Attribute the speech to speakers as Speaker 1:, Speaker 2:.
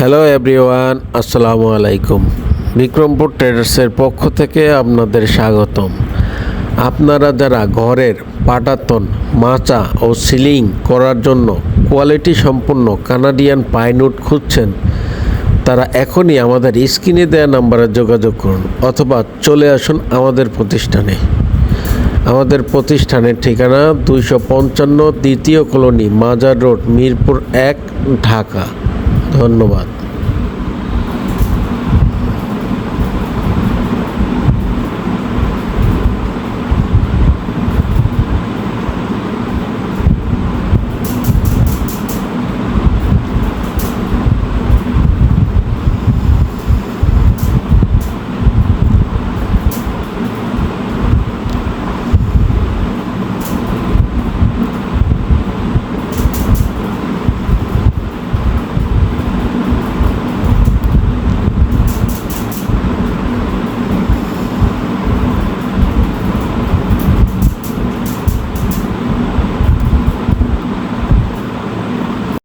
Speaker 1: Hello everyone আসসালামু আলাইকুম বিক্রমপুর ট্রেডার্সের পক্ষ থেকে আপনাদের স্বাগতম। আপনারা যারা ঘরের পাটাতন, মাচা ও সিলিং করার জন্য কোয়ালিটি সম্পন্ন কানাডিয়ান পাইনুট খুঁজছেন, তারা এখনই আমাদের স্ক্রিনে দেওয়া নাম্বারে যোগাযোগ করুন অথবা চলে আসুন আমাদের প্রতিষ্ঠানে। আমাদের প্রতিষ্ঠানের ঠিকানা দুইশো পঞ্চান্ন দ্বিতীয় কলোনি মাজার রোড, মিরপুর এক, ঢাকা। ধন্যবাদ।